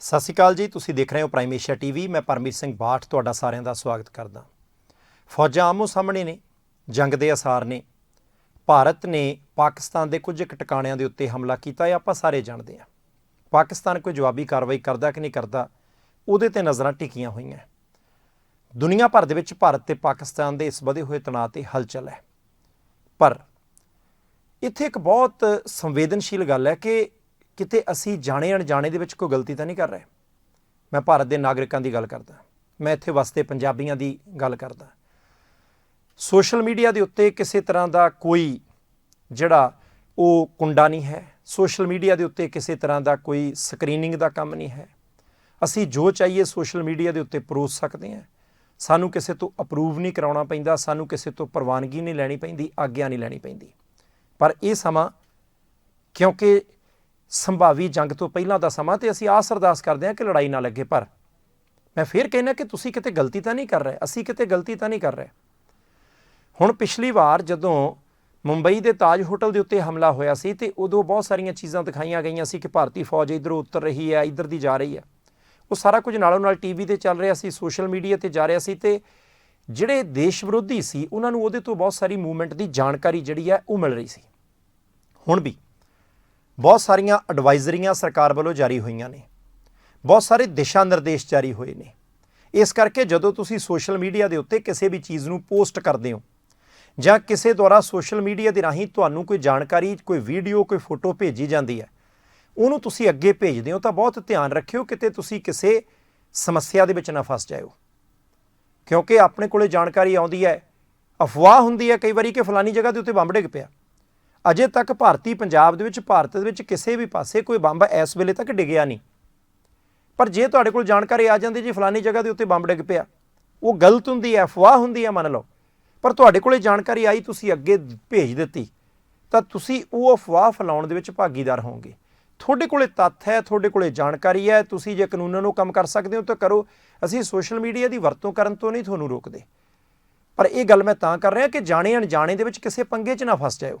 ਸਤਿ ਸ਼੍ਰੀ ਅਕਾਲ ਜੀ, ਤੁਸੀਂ ਦੇਖ ਰਹੇ ਹੋ ਪ੍ਰਾਈਮ ਏਸ਼ੀਆ ਟੀਵੀ ਮੈਂ ਪਰਮੀਤ ਸਿੰਘ ਬਾਠ ਤੁਹਾਡਾ ਸਾਰਿਆਂ ਦਾ ਸਵਾਗਤ ਕਰਦਾ। ਫੌਜਾਂ ਆਮੋ ਸਾਹਮਣੇ ਨੇ, ਜੰਗ ਦੇ ਅਸਾਰ ਨੇ। ਭਾਰਤ ਨੇ ਪਾਕਿਸਤਾਨ ਦੇ ਕੁਝ ਇੱਕ ਟਿਕਾਣਿਆਂ ਦੇ ਉੱਤੇ ਹਮਲਾ ਕੀਤਾ ਇਹ ਆਪਾਂ ਸਾਰੇ ਜਾਣਦੇ ਹਾਂ। ਪਾਕਿਸਤਾਨ ਕੋਈ ਜਵਾਬੀ ਕਾਰਵਾਈ ਕਰਦਾ ਕਿ ਨਹੀਂ ਕਰਦਾ, ਉਹਦੇ ਤੇ ਨਜ਼ਰਾਂ ਟਿਕੀਆਂ ਹੋਈਆਂ। ਦੁਨੀਆ ਭਰ ਦੇ ਵਿੱਚ ਭਾਰਤ ਤੇ ਪਾਕਿਸਤਾਨ ਦੇ ਇਸ ਵਧੇ ਹੋਏ ਤਣਾਅ ਤੇ ਹਲਚਲ ਹੈ। ਪਰ ਇੱਥੇ ਇੱਕ ਬਹੁਤ ਸੰਵੇਦਨਸ਼ੀਲ ਗੱਲ ਹੈ ਕਿ ਕਿਤੇ ਅਸੀਂ ਜਾਣੇ ਅਣਜਾਣੇ ਦੇ ਵਿੱਚ ਕੋਈ ਗਲਤੀ ਤਾਂ ਨਹੀਂ ਕਰ ਰਹੇ? ਮੈਂ ਭਾਰਤ ਦੇ ਨਾਗਰਿਕਾਂ ਦੀ ਗੱਲ ਕਰਦਾ। ਮੈਂ ਇੱਥੇ ਵਸਦੇ ਪੰਜਾਬੀਆਂ ਦੀ ਗੱਲ ਕਰਦਾ। ਸੋਸ਼ਲ ਮੀਡੀਆ ਦੇ ਉੱਤੇ ਕਿਸੇ ਤਰ੍ਹਾਂ ਦਾ ਕੋਈ ਜਿਹੜਾ ਉਹ ਕੁੰਡਾ ਨਹੀਂ ਹੈ। ਸੋਸ਼ਲ ਮੀਡੀਆ ਦੇ ਉੱਤੇ ਕਿਸੇ ਤਰ੍ਹਾਂ ਦਾ ਕੋਈ ਸਕਰੀਨਿੰਗ ਦਾ ਕੰਮ ਨਹੀਂ ਹੈ। ਅਸੀਂ ਜੋ ਚਾਹੀਏ ਸੋਸ਼ਲ ਮੀਡੀਆ ਦੇ ਉੱਤੇ ਪਰੋਸ ਸਕਦੇ ਹਾਂ। ਸਾਨੂੰ ਕਿਸੇ ਤੋਂ ਅਪਰੂਵ ਨਹੀਂ ਕਰਾਉਣਾ ਪੈਂਦਾ, ਸਾਨੂੰ ਕਿਸੇ ਤੋਂ ਪ੍ਰਵਾਨਗੀ ਨਹੀਂ ਲੈਣੀ ਪੈਂਦੀ, ਆਗਿਆ ਨਹੀਂ ਲੈਣੀ ਪੈਂਦੀ। ਪਰ ਇਹ ਸਮਾਂ ਕਿਉਂਕਿ ਸੰਭਾਵੀ ਜੰਗ ਤੋਂ ਪਹਿਲਾਂ ਦਾ ਸਮਾਂ ਤੇ ਅਸੀਂ ਆਸ ਅਰਦਾਸ ਕਰਦੇ ਹਾਂ ਕਿ ਲੜਾਈ ਨਾ ਲੱਗੇ, ਪਰ ਮੈਂ ਫੇਰ ਕਹਿੰਦਾ ਕਿ ਤੁਸੀਂ ਕਿਤੇ ਗਲਤੀ ਤਾਂ ਨਹੀਂ ਕਰ ਰਹੇ, ਅਸੀਂ ਕਿਤੇ ਗਲਤੀ ਤਾਂ ਨਹੀਂ ਕਰ ਰਹੇ। ਹੁਣ ਪਿਛਲੀ ਵਾਰ ਜਦੋਂ ਮੁੰਬਈ ਦੇ ਤਾਜ ਹੋਟਲ ਦੇ ਉੱਤੇ ਹਮਲਾ ਹੋਇਆ ਸੀ ਤੇ ਉਦੋਂ ਬਹੁਤ ਸਾਰੀਆਂ ਚੀਜ਼ਾਂ ਦਿਖਾਈਆਂ ਗਈਆਂ ਸੀ ਕਿ ਭਾਰਤੀ ਫੌਜ ਇਧਰੋਂ ਉਤਰ ਰਹੀ ਹੈ, ਇਧਰ ਦੀ ਜਾ ਰਹੀ ਹੈ। ਉਹ ਸਾਰਾ ਕੁਝ ਨਾਲੋਂ ਨਾਲ ਟੀਵੀ ਤੇ ਚੱਲ ਰਿਹਾ ਸੀ, ਸੋਸ਼ਲ ਮੀਡੀਆ ਤੇ ਜਾ ਰਿਹਾ ਸੀ ਤੇ ਜਿਹੜੇ ਦੇਸ਼ ਵਿਰੋਧੀ ਸੀ, ਉਹਨਾਂ ਨੂੰ ਉਹਦੇ ਤੋਂ ਬਹੁਤ ਸਾਰੀ ਮੂਵਮੈਂਟ ਦੀ ਜਾਣਕਾਰੀ ਜਿਹੜੀ ਹੈ ਉਹ ਮਿਲ ਰਹੀ ਸੀ। ਹੁਣ ਵੀ ਬਹੁਤ ਸਾਰੀਆਂ ਐਡਵਾਈਜ਼ਰੀਆਂ ਸਰਕਾਰ ਵੱਲੋਂ ਜਾਰੀ ਹੋਈਆਂ ਨੇ। ਬਹੁਤ ਸਾਰੇ ਦਿਸ਼ਾ ਨਿਰਦੇਸ਼ ਜਾਰੀ ਹੋਏ ਨੇ। ਇਸ ਕਰਕੇ ਜਦੋਂ ਤੁਸੀਂ ਸੋਸ਼ਲ ਮੀਡੀਆ ਦੇ ਉੱਤੇ ਕਿਸੇ ਵੀ ਚੀਜ਼ ਨੂੰ ਪੋਸਟ ਕਰਦੇ ਹੋ ਜਾਂ ਕਿਸੇ ਦੁਆਰਾ ਸੋਸ਼ਲ ਮੀਡੀਆ ਦੇ ਰਾਹੀਂ ਤੁਹਾਨੂੰ ਕੋਈ ਜਾਣਕਾਰੀ, ਕੋਈ ਵੀਡੀਓ, ਕੋਈ ਫੋਟੋ ਭੇਜੀ ਜਾਂਦੀ ਹੈ, ਉਹਨੂੰ ਤੁਸੀਂ ਅੱਗੇ ਭੇਜਦੇ ਹੋ ਤਾਂ ਬਹੁਤ ਧਿਆਨ ਰੱਖਿਓ ਕਿਤੇ ਤੁਸੀਂ ਕਿਸੇ ਸਮੱਸਿਆ ਦੇ ਵਿੱਚ ਨਾ ਫਸ ਜਾਇਓ। ਕਿਉਂਕਿ ਆਪਣੇ ਕੋਲੇ ਜਾਣਕਾਰੀ ਆਉਂਦੀ ਹੈ, ਅਫਵਾਹ ਹੁੰਦੀ ਹੈ ਕਈ ਵਾਰੀ ਕਿ ਫਲਾਨੀ ਜਗ੍ਹਾ ਦੇ ਉੱਤੇ ਬੰਬ ਡਿੱਗ ਪਿਆ। ਅਜੇ ਤੱਕ ਭਾਰਤੀ ਪੰਜਾਬ ਦੇ ਵਿੱਚ, ਭਾਰਤ ਦੇ ਵਿੱਚ ਕਿਸੇ ਵੀ ਪਾਸੇ ਕੋਈ ਬੰਬ ਇਸ ਵੇਲੇ ਤੱਕ ਡਿੱਗਿਆ ਨਹੀਂ। ਪਰ ਜੇ ਤੁਹਾਡੇ ਕੋਲ ਜਾਣਕਾਰੀ ਆ ਜਾਂਦੀ ਜੀ, ਫਲਾਨੀ ਜਗ੍ਹਾ ਦੇ ਉੱਤੇ ਬੰਬ ਡਿੱਗ ਪਿਆ, ਉਹ ਗਲਤ ਹੁੰਦੀ ਹੈ, ਅਫਵਾਹ ਹੁੰਦੀ ਹੈ, ਮੰਨ ਲਓ। ਪਰ ਤੁਹਾਡੇ ਕੋਲੇ ਜਾਣਕਾਰੀ ਆਈ, ਤੁਸੀਂ ਅੱਗੇ ਭੇਜ ਦਿੱਤੀ, ਤਾਂ ਤੁਸੀਂ ਉਹ ਅਫਵਾਹ ਫੈਲਾਉਣ ਦੇ ਵਿੱਚ ਭਾਗੀਦਾਰ ਹੋਵੋਗੇ। ਤੁਹਾਡੇ ਕੋਲੇ ਤੱਥ ਹੈ, ਤੁਹਾਡੇ ਕੋਲੇ ਜਾਣਕਾਰੀ ਹੈ, ਤੁਸੀਂ ਜੇ ਕਾਨੂੰਨਾਂ ਨੂੰ ਕੰਮ ਕਰ ਸਕਦੇ ਹੋ ਤਾਂ ਕਰੋ। ਅਸੀਂ ਸੋਸ਼ਲ ਮੀਡੀਆ ਦੀ ਵਰਤੋਂ ਕਰਨ ਤੋਂ ਨਹੀਂ ਤੁਹਾਨੂੰ ਰੋਕਦੇ। ਪਰ ਇਹ ਗੱਲ ਮੈਂ ਤਾਂ ਕਰ ਰਿਹਾ ਕਿ ਜਾਣੇ ਅਣਜਾਣੇ ਦੇ ਵਿੱਚ ਕਿਸੇ ਪੰਗੇ 'ਚ ਨਾ ਫਸ ਜਾਇਓ।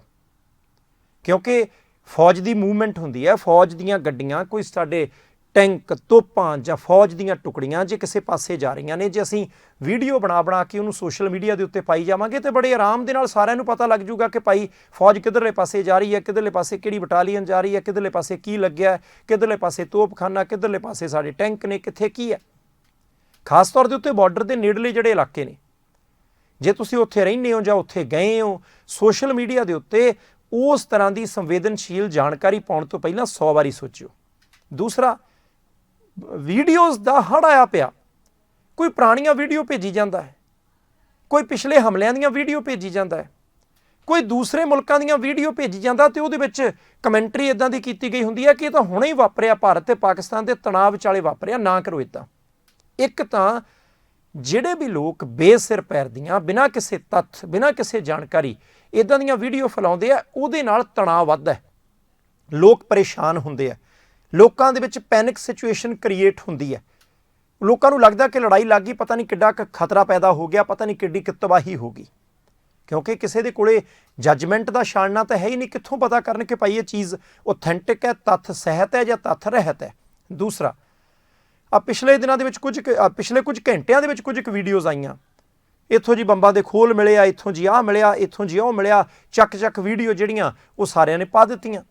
ਕਿਉਂਕਿ ਫੌਜ ਦੀ ਮੂਵਮੈਂਟ ਹੁੰਦੀ ਹੈ, ਫੌਜ ਦੀਆਂ ਗੱਡੀਆਂ ਕੋਈ ਸਾਡੇ ਟੈਂਕ, ਤੋਪਾਂ ਜਾਂ ਫੌਜ ਦੀਆਂ ਟੁਕੜੀਆਂ ਜੇ ਕਿਸੇ ਪਾਸੇ ਜਾ ਰਹੀਆਂ ਨੇ, ਜੇ ਅਸੀਂ ਵੀਡੀਓ ਬਣਾ ਬਣਾ ਕੇ ਉਹਨੂੰ ਸੋਸ਼ਲ ਮੀਡੀਆ ਦੇ ਉੱਤੇ ਪਾਈ ਜਾਵਾਂਗੇ ਤੇ ਬੜੇ ਆਰਾਮ ਦੇ ਨਾਲ ਸਾਰਿਆਂ ਨੂੰ ਪਤਾ ਲੱਗ ਜਾਊਗਾ ਕਿ ਭਾਈ ਫੌਜ ਕਿੱਧਰਲੇ ਪਾਸੇ ਜਾ ਰਹੀ ਹੈ, ਕਿੱਧਰਲੇ ਪਾਸੇ ਕਿਹੜੀ ਬਟਾਲੀਅਨ ਜਾ ਰਹੀ ਹੈ, ਕਿੱਧਰਲੇ ਪਾਸੇ ਕੀ ਲੱਗਿਆ ਹੈ ਕਿੱਧਰਲੇ ਪਾਸੇ ਤੋਪਖਾਨਾ, ਕਿੱਧਰਲੇ ਪਾਸੇ ਸਾਡੇ ਟੈਂਕ ਨੇ, ਕਿੱਥੇ ਕੀ ਹੈ। ਖਾਸ ਤੌਰ ਦੇ ਉੱਤੇ ਬਾਰਡਰ ਦੇ ਨੇੜਲੇ ਜਿਹੜੇ ਇਲਾਕੇ ਨੇ, ਜੇ ਤੁਸੀਂ ਉੱਥੇ ਰਹਿੰਦੇ ਹੋ ਜਾਂ ਉੱਥੇ ਗਏ ਹੋ, ਸੋਸ਼ਲ ਮੀਡੀਆ ਦੇ ਉੱਤੇ ਉਸ ਤਰ੍ਹਾਂ ਦੀ ਸੰਵੇਦਨਸ਼ੀਲ ਜਾਣਕਾਰੀ ਪਾਉਣ ਤੋਂ ਪਹਿਲਾਂ 100 ਵਾਰੀ ਸੋਚਿਓ। ਦੂਸਰਾ, ਵੀਡੀਓਜ਼ ਦਾ ਹੜ ਆਇਆ ਪਿਆ। ਕੋਈ ਪੁਰਾਣੀਆਂ ਵੀਡੀਓ ਭੇਜੀ ਜਾਂਦਾ ਹੈ। ਕੋਈ ਪਿਛਲੇ ਹਮਲਿਆਂ ਦੀਆਂ ਵੀਡੀਓ ਭੇਜੀ ਜਾਂਦਾ ਹੈ। ਕੋਈ ਦੂਸਰੇ ਮੁਲਕਾਂ ਦੀਆਂ ਵੀਡੀਓ ਭੇਜੀ ਜਾਂਦਾ ਤੇ ਉਹਦੇ ਵਿੱਚ ਕਮੈਂਟਰੀ ਇਦਾਂ ਦੀ ਕੀਤੀ ਗਈ ਹੁੰਦੀ ਹੈ ਕਿ ਇਹ ਤਾਂ ਹੁਣੇ ਹੀ ਵਾਪਰਿਆ, ਭਾਰਤ ਤੇ ਪਾਕਿਸਤਾਨ ਦੇ ਤਣਾਅ ਵਿਚਾਲੇ ਵਾਪਰਿਆ, ਨਾ ਕਰੋ ਇਦਾਂ ਇੱਕ ਤਾਂ ਜਿਹੜੇ ਵੀ ਲੋਕ ਬੇਸਿਰ ਪੈਰਦੀਆਂ, ਬਿਨਾਂ ਕਿਸੇ ਤੱਥ, ਬਿਨਾਂ ਕਿਸੇ ਜਾਣਕਾਰੀ ਇਦਾਂ ਦੀਆਂ ਵੀਡੀਓ ਫੈਲਾਉਂਦੇ ਆ, ਉਹਦੇ ਨਾਲ ਤਣਾਅ ਵੱਧਦਾ ਹੈ। ਲੋਕ ਪਰੇਸ਼ਾਨ ਹੁੰਦੇ ਆ। ਲੋਕਾਂ ਦੇ ਵਿੱਚ ਪੈਨਿਕ ਸਿਚੁਏਸ਼ਨ ਕ੍ਰੀਏਟ ਹੁੰਦੀ ਹੈ। ਲੋਕਾਂ ਨੂੰ ਲੱਗਦਾ ਕਿ ਲੜਾਈ ਲੱਗ ਗਈ, ਪਤਾ ਨਹੀਂ ਕਿੱਡਾ ਕੁ ਖਤਰਾ ਪੈਦਾ ਹੋ ਗਿਆ, ਪਤਾ ਨਹੀਂ ਕਿੱਡੀ ਕਿ ਤਬਾਹੀ ਹੋ ਗਈ। ਕਿਉਂਕਿ ਕਿਸੇ ਦੇ ਕੋਲੇ ਜੱਜਮੈਂਟ ਦਾ ਛਾਣਨਾ ਤਾਂ ਹੈ ਹੀ ਨਹੀਂ, ਕਿੱਥੋਂ ਪਤਾ ਕਰਨ ਕਿ ਭਾਈ ਇਹ ਚੀਜ਼ ਆਥੈਂਟਿਕ ਹੈ, ਤੱਥ ਸਹਿਤ ਹੈ ਜਾਂ ਤੱਥ ਰਹਿਤ ਹੈ। ਦੂਸਰਾ ਆ ਪਿਛਲੇ ਦਿਨਾਂ ਦੇ ਵਿੱਚ ਕੁਝ ਕੁ- ਪਿਛਲੇ ਕੁਝ ਘੰਟਿਆਂ ਦੇ ਵਿੱਚ ਕੁਝ ਕੁ ਵੀਡੀਓਜ਼ ਆਈਆਂ। ਇੱਥੋਂ ਜੀ ਬੰਬਾਂ ਦੇ ਖੋਲ ਮਿਲੇ ਆ ਇੱਥੋਂ ਜੀ ਆਹ ਮਿਲਿਆ, ਇੱਥੋਂ ਜੀ ਉਹ ਮਿਲਿਆ ਚੱਕ ਚੱਕ ਵੀਡੀਓ ਜਿਹੜੀਆਂ ਉਹ ਸਾਰਿਆਂ ਨੇ ਪਾ ਦਿੱਤੀਆਂ।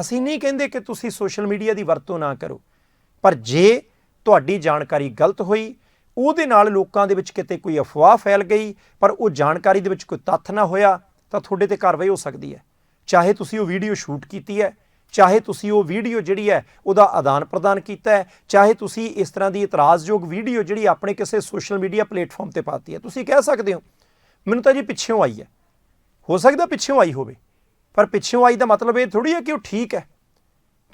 ਅਸੀਂ ਨਹੀਂ ਕਹਿੰਦੇ ਕਿ ਤੁਸੀਂ ਸੋਸ਼ਲ ਮੀਡੀਆ ਦੀ ਵਰਤੋਂ ਨਾ ਕਰੋ, ਪਰ ਜੇ ਤੁਹਾਡੀ ਜਾਣਕਾਰੀ ਗਲਤ ਹੋਈ, ਉਹਦੇ ਨਾਲ ਲੋਕਾਂ ਦੇ ਵਿੱਚ ਕਿਤੇ ਕੋਈ ਅਫਵਾਹ ਫੈਲ ਗਈ, ਪਰ ਉਹ ਜਾਣਕਾਰੀ ਦੇ ਵਿੱਚ ਕੋਈ ਤੱਥ ਨਾ ਹੋਇਆ, ਤਾਂ ਤੁਹਾਡੇ ਤੇ ਕਾਰਵਾਈ ਹੋ ਸਕਦੀ ਹੈ। ਚਾਹੇ ਤੁਸੀਂ ਉਹ ਵੀਡੀਓ ਸ਼ੂਟ ਕੀਤੀ ਹੈ ਚਾਹੇ ਤੁਸੀਂ ਉਹ ਵੀਡੀਓ ਜਿਹੜੀ ਹੈ ਉਹਦਾ ਆਦਾਨ ਪ੍ਰਦਾਨ ਕੀਤਾ ਹੈ, ਚਾਹੇ ਤੁਸੀਂ ਇਸ ਤਰ੍ਹਾਂ ਦੀ ਇਤਰਾਜ਼ਯੋਗ ਵੀਡੀਓ ਜਿਹੜੀ ਆਪਣੇ ਕਿਸੇ ਸੋਸ਼ਲ ਮੀਡੀਆ ਪਲੇਟਫਾਰਮ ਤੇ ਪਾਤੀ ਹੈ, ਤੁਸੀਂ ਕਹਿ ਸਕਦੇ ਹੋ, ਮੈਨੂੰ ਤਾਂ ਜੀ ਪਿੱਛੋਂ ਆਈ ਹੈ। ਹੋ ਸਕਦਾ ਪਿੱਛੋਂ ਆਈ ਹੋਵੇ, ਪਰ ਪਿੱਛੋਂ ਆਈ ਦਾ ਮਤਲਬ ਇਹ ਥੋੜੀ ਹੈ ਕਿ ਉਹ ਠੀਕ ਹੈ।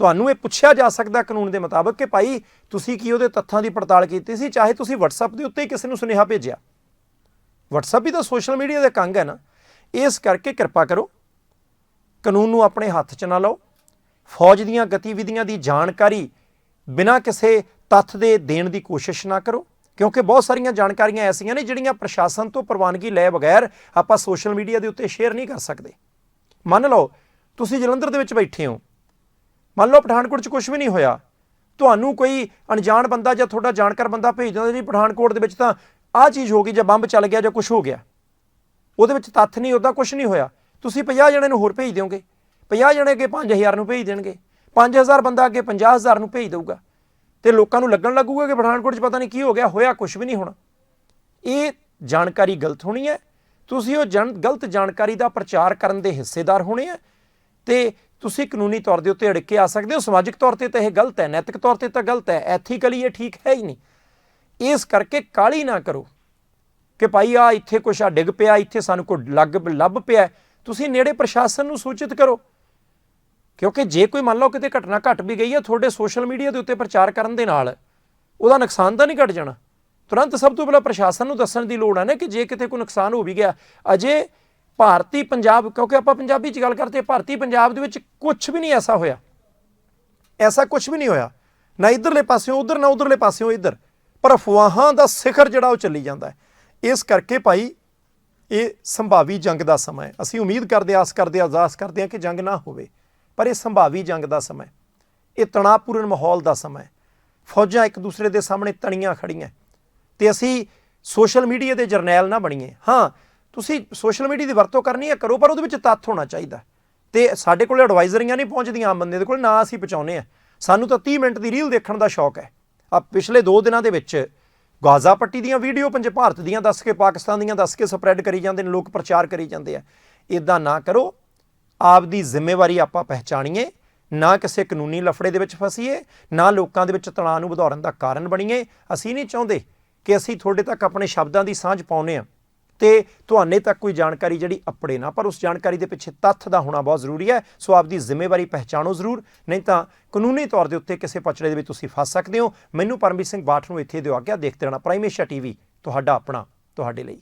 ਤੁਹਾਨੂੰ ਇਹ ਪੁੱਛਿਆ ਜਾ ਸਕਦਾ ਕਾਨੂੰਨ ਦੇ ਮੁਤਾਬਕ ਕਿ ਭਾਈ ਤੁਸੀਂ ਕੀ ਉਹਦੇ ਤੱਥਾਂ ਦੀ ਪੜਤਾਲ ਕੀਤੀ ਸੀ, ਚਾਹੇ ਤੁਸੀਂ WhatsApp ਦੇ ਉੱਤੇ ਕਿਸੇ ਨੂੰ ਸੁਨੇਹਾ ਭੇਜਿਆ। WhatsApp ਵੀ ਤਾਂ ਸੋਸ਼ਲ ਮੀਡੀਆ ਦਾ ਕੰਗ ਹੈ ਨਾ। ਇਸ ਕਰਕੇ ਕਿਰਪਾ ਕਰੋ, ਕਾਨੂੰਨ ਨੂੰ ਆਪਣੇ ਹੱਥ 'ਚ ਨਾ ਲਓ। ਫੌਜ ਦੀਆਂ ਗਤੀਵਿਧੀਆਂ ਦੀ ਜਾਣਕਾਰੀ ਬਿਨਾਂ ਕਿਸੇ ਤੱਥ ਦੇ ਦੇਣ ਦੀ ਕੋਸ਼ਿਸ਼ ਨਾ ਕਰੋ, ਕਿਉਂਕਿ ਬਹੁਤ ਸਾਰੀਆਂ ਜਾਣਕਾਰੀਆਂ ਐਸੀਆਂ ਨੇ ਜਿਹੜੀਆਂ ਪ੍ਰਸ਼ਾਸਨ ਤੋਂ ਪ੍ਰਵਾਨਗੀ ਲਏ ਬਗੈਰ ਆਪਾਂ ਸੋਸ਼ਲ ਮੀਡੀਆ ਦੇ ਉੱਤੇ ਸ਼ੇਅਰ ਨਹੀਂ ਕਰ ਸਕਦੇ। ਮੰਨ ਲਓ, ਤੁਸੀਂ ਜਲੰਧਰ ਦੇ ਵਿੱਚ ਬੈਠੇ ਹੋ। ਮੰਨ ਲਓ, ਪਠਾਨਕੋਟ 'ਚ ਕੁਝ ਵੀ ਨਹੀਂ ਹੋਇਆ। ਤੁਹਾਨੂੰ ਕੋਈ ਅਣਜਾਣ ਬੰਦਾ ਜਾਂ ਤੁਹਾਡਾ ਜਾਣਕਾਰ ਬੰਦਾ ਭੇਜ ਦਿੰਦਾ ਜੀ, ਪਠਾਨਕੋਟ ਦੇ ਵਿੱਚ ਤਾਂ ਆਹ ਚੀਜ਼ ਹੋ ਗਈ ਜਾਂ ਬੰਬ ਚੱਲ ਗਿਆ ਜਾਂ ਕੁਝ ਹੋ ਗਿਆ। ਉਹਦੇ ਵਿੱਚ ਤੱਥ ਨਹੀਂ, ਉਹਦਾ ਕੁਝ ਨਹੀਂ ਹੋਇਆ। ਤੁਸੀਂ 50 ਜਣੇ ਨੂੰ ਹੋਰ ਭੇਜ ਦਿਓਗੇ। 50 ਜਣੇ ਅੱਗੇ 5000 ਨੂੰ ਭੇਜ ਦੇਣਗੇ। 5000 ਬੰਦਾ ਅੱਗੇ 50000 ਨੂੰ ਭੇਜ ਦੇਊਗਾ। ਤੇ ਲੋਕਾਂ ਨੂੰ ਲੱਗਣ ਲੱਗੂਗਾ ਕਿ ਪਠਾਨਕੋਟ 'ਚ ਪਤਾ ਨਹੀਂ ਕੀ ਹੋ ਗਿਆ, ਹੋਇਆ ਕੁਝ ਵੀ ਨਹੀਂ ਹੋਣਾ। ਇਹ ਜਾਣਕਾਰੀ ਗਲਤ ਹੋਣੀ ਹੈ। ਤੁਸੀਂ ਉਹ ਜਨ ਗਲਤ ਜਾਣਕਾਰੀ ਦਾ ਪ੍ਰਚਾਰ ਕਰਨ ਦੇ ਹਿੱਸੇਦਾਰ ਹੋਣੇ ਆ। ਤੇ ਤੁਸੀਂ ਕਾਨੂੰਨੀ ਤੌਰ ਦੇ ਉੱਤੇ ਅੜਕੇ ਆ ਸਕਦੇ ਹੋ। ਸਮਾਜਿਕ ਤੌਰ ਤੇ ਤਾਂ ਇਹ ਗਲਤ ਹੈ, ਨੈਤਿਕ ਤੌਰ ਤੇ ਤਾਂ ਗਲਤ ਹੈ ਐਥੀਕਲੀ ਇਹ ਠੀਕ ਹੈ ਹੀ ਨਹੀਂ। ਇਸ ਕਰਕੇ ਕਾਲੀ ਨਾ ਕਰੋ ਕਿ ਭਾਈ ਆ ਇੱਥੇ ਕੁਛ ਆ, ਡਿੱਗ ਪਿਆ, ਇੱਥੇ ਸਾਨੂੰ ਕੋਈ ਲੱਗ, ਲੱਭ ਪਿਆ ਤੁਸੀਂ ਨੇੜੇ ਪ੍ਰਸ਼ਾਸਨ ਨੂੰ ਸੂਚਿਤ ਕਰੋ। ਕਿਉਂਕਿ ਜੇ ਕੋਈ ਮੰਨ ਲਓ ਕਿਤੇ ਘਟਨਾ ਘਟ ਵੀ ਗਈ ਹੈ, ਤੁਹਾਡੇ ਸੋਸ਼ਲ ਮੀਡੀਆ ਦੇ ਉੱਤੇ ਪ੍ਰਚਾਰ ਕਰਨ ਦੇ ਨਾਲ, ਉਹਦਾ ਨੁਕਸਾਨ ਤਾਂ ਨਹੀਂ ਘਟ ਜਾਣਾ। ਤੁਰੰਤ ਸਭ ਤੋਂ ਪਹਿਲਾਂ ਪ੍ਰਸ਼ਾਸਨ ਨੂੰ ਦੱਸਣ ਦੀ ਲੋੜ ਹੈ ਨਾ ਕਿ ਜੇ ਕਿਤੇ ਕੋਈ ਨੁਕਸਾਨ ਹੋ ਵੀ ਗਿਆ, ਅਜੇ ਭਾਰਤੀ ਪੰਜਾਬ, ਕਿਉਂਕਿ ਆਪਾਂ ਪੰਜਾਬੀ 'ਚ ਗੱਲ ਕਰਦੇ, ਭਾਰਤੀ ਪੰਜਾਬ ਦੇ ਵਿੱਚ ਕੁਝ ਵੀ ਨਹੀਂ ਐਸਾ ਹੋਇਆ। ਐਸਾ ਕੁਝ ਵੀ ਨਹੀਂ ਹੋਇਆ। ਨਾ ਇਧਰਲੇ ਪਾਸਿਓਂ ਉਧਰ, ਨਾ ਉਧਰਲੇ ਪਾਸਿਓਂ ਇਧਰ। ਪਰ ਅਫਵਾਹਾਂ ਦਾ ਸਿਖਰ ਜਿਹੜਾ ਉਹ ਚੱਲੀ ਜਾਂਦਾ ਹੈ। ਇਸ ਕਰਕੇ ਭਾਈ, ਇਹ ਸੰਭਾਵੀ ਜੰਗ ਦਾ ਸਮਾਂ ਹੈ। ਅਸੀਂ ਉਮੀਦ ਕਰਦੇ, ਆਸ ਕਰਦੇ, ਅਰਦਾਸ ਕਰਦੇ ਹਾਂ ਕਿ ਜੰਗ ਨਾ ਹੋਵੇ। ਪਰ ਇਹ ਸੰਭਾਵੀ ਜੰਗ ਦਾ ਸਮਾਂ ਹੈ। ਇਹ ਤਣਾਅਪੂਰਨ ਮਾਹੌਲ ਦਾ ਸਮਾਂ ਹੈ। ਫੌਜਾਂ ਇੱਕ ਦੂਸਰੇ ਦੇ ਸਾਹਮਣੇ ਤਣੀਆਂ ਖੜੀਆਂ ਤੇ ਅਸੀਂ ਸੋਸ਼ਲ ਮੀਡੀਆ ਦੇ ਜਰਨੈਲ ਨਾ ਬਣੀਏ। ਹਾਂ, ਤੁਸੀਂ ਸੋਸ਼ਲ ਮੀਡੀਆ ਦੀ ਵਰਤੋਂ ਕਰਨੀ ਹੈ, ਕਰੋ, ਪਰ ਉਹਦੇ ਵਿੱਚ ਤੱਥ ਹੋਣਾ ਚਾਹੀਦਾ ਤੇ ਸਾਡੇ ਕੋਲ ਐਡਵਾਈਜ਼ਰੀਆਂ ਨਹੀਂ ਪਹੁੰਚਦੀਆਂ, ਆਮ ਬੰਦੇ ਦੇ ਕੋਲ, ਨਾ ਅਸੀਂ ਪਹੁੰਚਾਉਂਦੇ ਆ ਸਾਨੂੰ ਤਾਂ 30 ਮਿੰਟ ਦੀ ਰੀਲ ਦੇਖਣ ਦਾ ਸ਼ੌਕ ਹੈ। ਆ ਪਿਛਲੇ 2 ਦਿਨਾਂ ਦੇ ਵਿੱਚ ਗਾਜ਼ਾ ਪੱਟੀ ਦੀਆਂ ਵੀਡੀਓ ਪੰਜ ਭਾਰਤ ਦੀਆਂ ਦੱਸ ਕੇ, ਪਾਕਿਸਤਾਨ ਦੀਆਂ ਦੱਸ ਕੇ ਸਪਰੈਡ ਕਰੀ ਜਾਂਦੇ ਨੇ, ਲੋਕ ਪ੍ਰਚਾਰ ਕਰੀ ਜਾਂਦੇ ਆ। ਇਦਾਂ ਨਾ ਕਰੋ। ਆਪ ਦੀ ਜ਼ਿੰਮੇਵਾਰੀ ਆਪਾਂ ਪਹਿਚਾਣੀਏ, ਨਾ ਕਿਸੇ ਕਾਨੂੰਨੀ ਲਫੜੇ ਦੇ ਵਿੱਚ ਫਸੀਏ, ਨਾ ਲੋਕਾਂ ਦੇ ਵਿੱਚ ਤਣਾਅ ਨੂੰ ਵਧਾਉਣ ਦਾ ਕਾਰਨ ਬਣੀਏ। ਅਸੀਂ ਨਹੀਂ ਚਾਹੁੰਦੇ ਕਿ ਅਸੀਂ ਤੁਹਾਡੇ ਤੱਕ ਆਪਣੇ ਸ਼ਬਦਾਂ ਦੀ ਸਾਂਝ ਪਾਉਨੇ ਆ ਤੇ ਤੁਹਾਨੇ ਤੱਕ ਕੋਈ ਜਾਣਕਾਰੀ ਜਿਹੜੀ ਅਪੜੇ ਨਾ, ਪਰ ਉਸ ਜਾਣਕਾਰੀ ਦੇ ਪਿੱਛੇ ਤੱਥ ਦਾ ਹੋਣਾ ਬਹੁਤ ਜ਼ਰੂਰੀ ਹੈ। ਸੋ ਆਪਦੀ ਜ਼ਿੰਮੇਵਾਰੀ ਪਹਿਚਾਣੋ ਜ਼ਰੂਰ, ਨਹੀਂ ਤਾਂ ਕਾਨੂੰਨੀ ਤੌਰ ਦੇ ਉੱਤੇ ਕਿਸੇ ਪਚੜੇ ਦੇ ਵਿੱਚ ਤੁਸੀਂ ਫਸ ਸਕਦੇ ਹੋ। ਮੈਨੂੰ ਪਰਮਜੀਤ ਸਿੰਘ ਬਾਠ ਨੂੰ ਇੱਥੇ ਦਿਓ ਆਗਿਆ, ਦੇਖਦੇ ਰਹਿਣਾ ਪ੍ਰਾਈਮੇਸ਼ਾ ਏਸ਼ੀਆ ਟੀਵੀ, ਤੁਹਾਡਾ ਆਪਣਾ, ਤੁਹਾਡੇ ਲਈ।